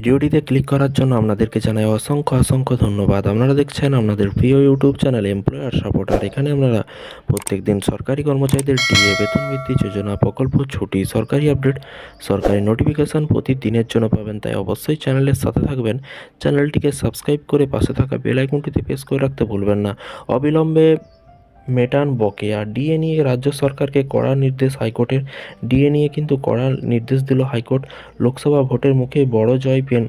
ভিডিওটিতে ক্লিক করার জন্য আপনাদেরকে জানাই অসংখ্য অসংখ্য ধন্যবাদ। আপনারা দেখছেন আপনাদের প্রিয় ইউটিউব চ্যানেল এমপ্লয়ার সাপোর্টার এখানে আপনারা প্রত্যেক দিন সরকারি কর্মচারীদের ডিএ বেতন বৃদ্ধি, যোজনা, প্রকল্প, ছুটি, সরকারি আপডেট সরকারি নোটিফিকেশন প্রতিদিনের জন্য পাবেন। তাই অবশ্যই চ্যানেলের সাথে থাকবেন। চ্যানেলটিকে সাবস্ক্রাইব করে পাশে থাকা বেল আইকনটিতে প্রেস করে রাখতে ভুলবেন না। অবিলম্বে মেটান বকেয়া ডিএ নিয়ে রাজ্য সরকারকে কড়া নির্দেশ হাইকোর্টের। ডিএ নিয়ে কিন্তু কড়া নির্দেশ দিল হাইকোর্ট লোকসভা ভোটের মুখে বড় জয় পেন,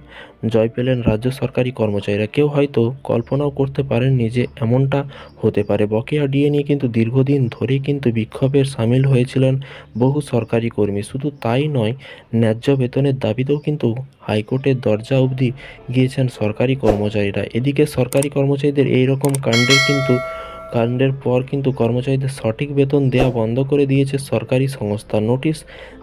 জয় পেলেন রাজ্য সরকারি কর্মচারীরা। কেউ হয়তো কল্পনাও করতে পারেননি যে এমনটা হতে পারে। বকেয়া ডিএ নিয়ে কিন্তু দীর্ঘদিন ধরে কিন্তু বিক্ষোভের সামিল হয়েছিলেন বহু সরকারি কর্মী। শুধু তাই নয়, ন্যায্য বেতনের দাবিতেও কিন্তু হাইকোর্টের দরজা অবধি গিয়েছেন সরকারি কর্মচারীরা। এদিকে সরকারি কর্মচারীদের এই রকম কাণ্ডের কিন্তু কাণ্ডের পর কিন্তু কর্মচারীদের সঠিক বেতন দেওয়া বন্ধ করে দিয়েছে সরকারি সংস্থা। নোটিশ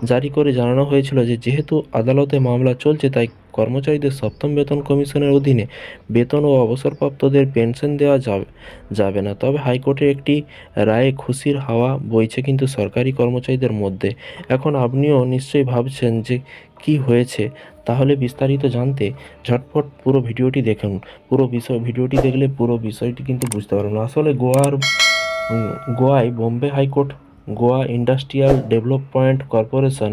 জারি করে জানানো হয়েছিল যে, যেহেতু আদালতে মামলা চলছে, তাই কর্মচারীদের সপ্তম বেতন কমিশনের অধীনে বেতন ও অবসরপ্রাপ্তদের পেনশন দেওয়া যাবে যাবে না। তবে হাইকোর্টের একটি রায়ে খুশির হাওয়া বইছে কিন্তু সরকারি কর্মচারীদের মধ্যে। এখন আপনিও নিশ্চয়ই ভাবছেন যে, কি হয়েছে? তাহলে বিস্তারিত জানতে ঝটপট পুরো ভিডিওটি দেখুন। পুরো বিষয়, ভিডিওটি দেখলে পুরো বিষয়টি কিন্তু বুঝতে পারবেন। আসলে গোয়ার গোয়ায় Bombay high court, Goa industrial development corporation,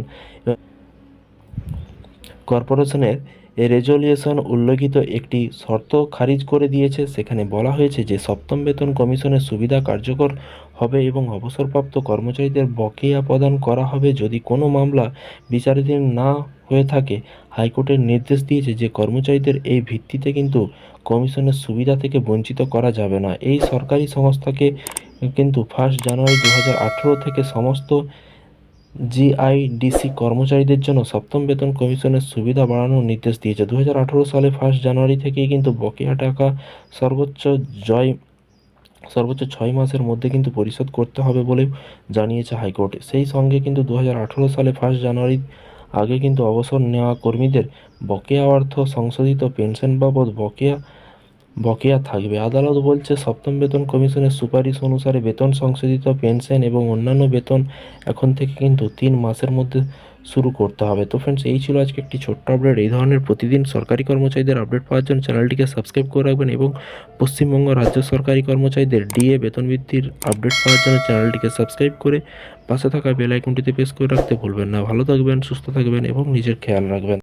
কর্পোরেশনের রেজলিউশন উল্লেখিত একটি শর্ত খারিজ করে দিয়েছে। সেখানে বলা হয়েছে যে, সপ্তম বেতন কমিশনের সুবিধা কার্যকর হবে এবং অবসরপ্রাপ্ত কর্মচারীদের বকেয়া প্রদান করা হবে যদি কোনো মামলা বিচারাধীন না হয়ে থাকে। হাইকোর্টের নির্দেশ দিয়েছে যে, কর্মচারীদের এই ভিত্তিতে কিন্তু কমিশনের সুবিধা থেকে বঞ্চিত করা যাবে না। এই সরকারি সংস্থাকে কিন্তু ফার্স্ট জানুয়ারি দু হাজার আঠেরো থেকে সমস্ত জিআইডিসি কর্মচারীদের জন্য সপ্তম বেতন কমিশনের সুবিধা বাড়ানোর নির্দেশ দিয়েছে। দু হাজার আঠেরো সালে ফার্স্ট জানুয়ারি থেকেই কিন্তু বকেয়া টাকা সর্বোচ্চ জয়, সর্বোচ্চ ছয় মাসের মধ্যে কিন্তু পরিশোধ করতে হবে বলেও জানিয়েছে হাইকোর্ট। সেই সঙ্গে কিন্তু দু হাজার আঠেরো সালে ফার্স্ট জানুয়ারি আগে কিন্তু অবসর নেওয়া কর্মীদের বকেয়া অর্থ সংশোধিত পেনশন বাবদ বকেয়া বকেয়া থাকবে। আদালত বলছে, সপ্তম বেতন কমিশনের সুপারিশ অনুসারে বেতন সংশোধিত পেনশন এবং অন্যান্য বেতন এখন থেকে কিন্তু তিন মাসের মধ্যে শুরু করতে হবে। তো ফ্রেন্ডস এই ছিল আজকে একটি ছোট্ট আপডেট এই ধরনের প্রতিদিন সরকারি কর্মচারীদের আপডেট পাওয়ার জন্য চ্যানেলটিকে সাবস্ক্রাইব করে রাখবেন এবং পশ্চিমবঙ্গ রাজ্য সরকারি কর্মচারীদের ডিএ বেতন বৃদ্ধির আপডেট পাওয়ার জন্য চ্যানেলটিকে সাবস্ক্রাইব করে পাশে থাকা বেল আইকনটিতে প্রেস করে রাখতে ভুলবেন না। ভালো থাকবেন, সুস্থ থাকবেন এবং নিজের খেয়াল রাখবেন।